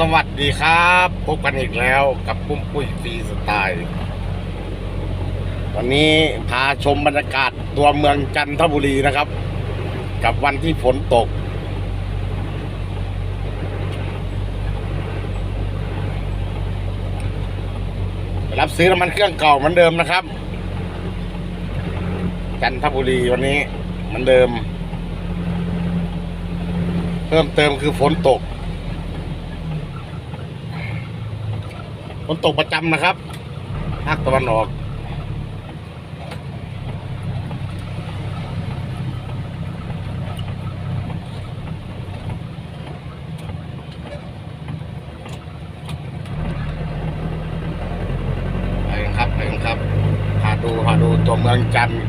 สวัสดีครับพบกันอีกแล้วกับปุ้มปุ้ยฟรีสไตล์วันนี้พาชมบรรยากาศตัวเมืองจันทบุรีนะครับ กับวันที่ฝนตก รับซื้อน้ำมันเครื่องเก่าเหมือนเดิมนะครับ จันทบุรีวันนี้เหมือนเดิม เพิ่มเติมคือฝนตก ฝนตกประจำนะครับภาคตะวันออกไปครับไปครับพาดูพาดูตัวเมืองจันทร์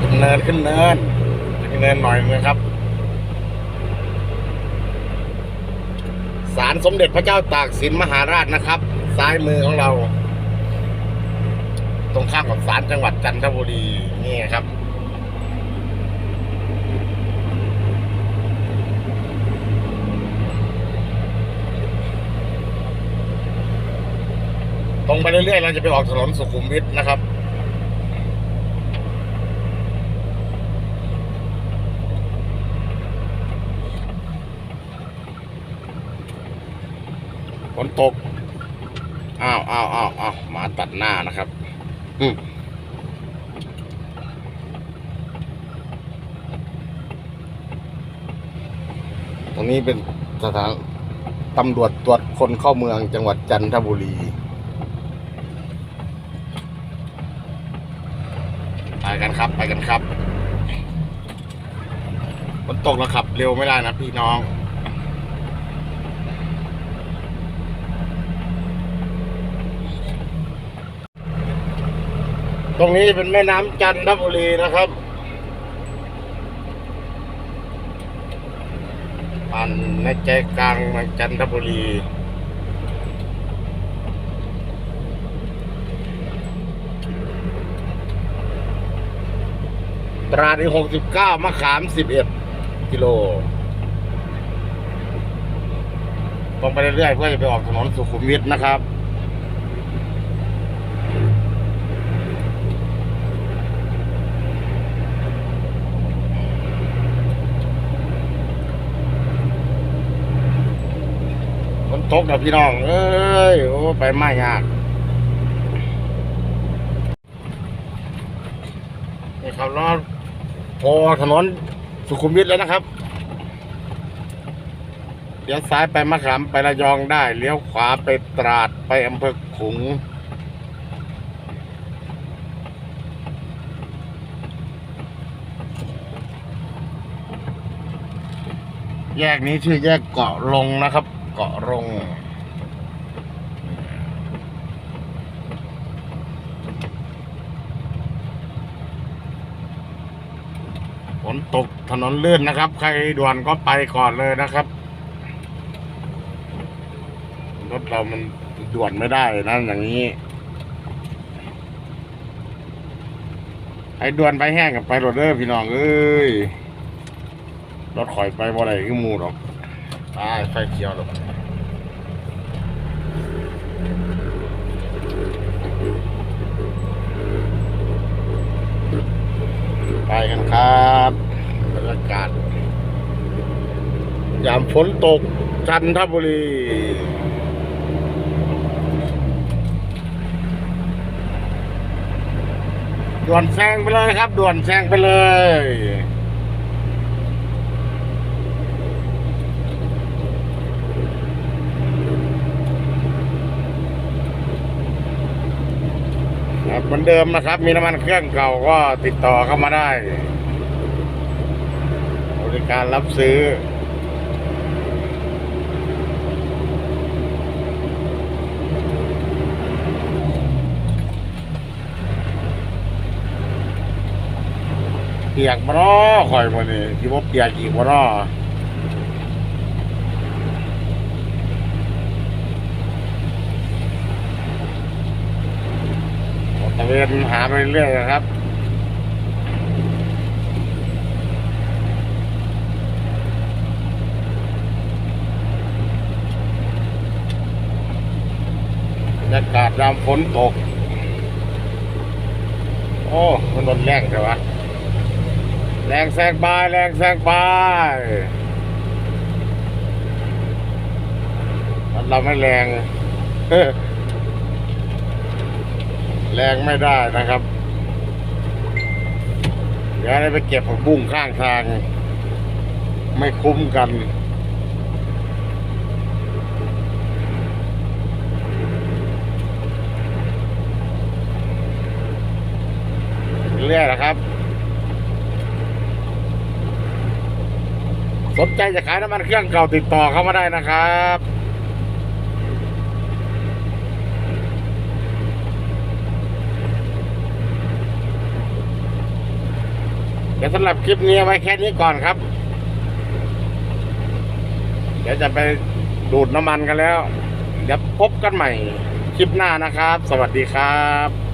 ขึ้ นเนินขึ้นเนินขึ้นเนินหน่อยนึงนะครับศาลสมเด็จพระเจ้าตากสินมหาราชนะครับ ซ้ายมือของเรา ตรงข้ามกับศาลจังหวัดจันทบุรีนี่ครับตรงไปเรื่อยๆเราจะไปออกถนนสุขุมวิทนะครับ ฝนตก อ้าวอ้าวอ้าวอ้าวมาตัดหน้านะครับ อืมตรงนี้เป็นสถานตำรวจตรวจคนเข้าเมืองจังหวัดจันทบุรีไปกันครับ ไปกันครับฝนตกแล้วขับ เร็วไม่ได้นะพี่น้อง ตรงนี้เป็นแม่น้ำจันทบุรีนะครับผ่นในใจกลางเมืองจันทบุรีตราดที่หกสิบเก้ามะขามสิบเอ็ดกิโลตรงไปเรื่อยๆเพื่อจะไปออกถนนสุขุมวิทนะครับ นตกนะพี่น้อง เอ้ย โอ้ไปไม่ยากนี่ครับรอพอถนนสุขุมวิทแล้วนะครับเลี้ยวซ้ายไปมะขามไประยองได้ เลี้ยวขวาไปตราดไปอำเภอขุงแยกนี้ชื่อแยกเกาะลงนะครับ เกาะลงฝนตกถนนลื่นนะครับ ใครด่วนก็ไปก่อนเลยนะครับ รถเรามันด่วนไม่ได้นะอย่างนี้ไอ้ด่วนไปแห้งกับไปรถเด้อพี่น้องเอ้ยรถข่อยไปบ่ได้คือหมูหรอกตายไฟเขียวหรอกไปกันครับบรรยากาศ ยามฝนตกจันทบุรี ด่วนแซงไปเลยครับ ด่วนแซงไปเลย ครับเหมือนเดิมนะครับ มีน้ำมันเครื่องเก่าก็ติดต่อเข้ามาได้ บริการรับซื้อ เปียกบ่เนาะข่อยบ่นี่สิบ่เปียกอีกบ่เนาะตะเวนหาไปเรื่อยนะครับบรรยากาศยามฝนตก โอ้ มันรถแรงใช่ปะ แรงแซงบายแรงแซงบายมันเราไม่แรง แรงไม่ได้นะครับ เดี๋ยวได้ไปเก็บผักบุ้งข้างทาง ไม่คุ้มกัน เรื่อยๆนะครับ สนใจจะขายน้ำมันเครื่องเก่าติดต่อเข้ามาได้นะครับเดี๋ยวสำหรับคลิปนี้ไว้แค่นี้ก่อนครับ เดี๋ยวจะไปดูดน้ำมันกันแล้ว เดี๋ยวพบกันใหม่คลิปหน้านะครับ สวัสดีครับ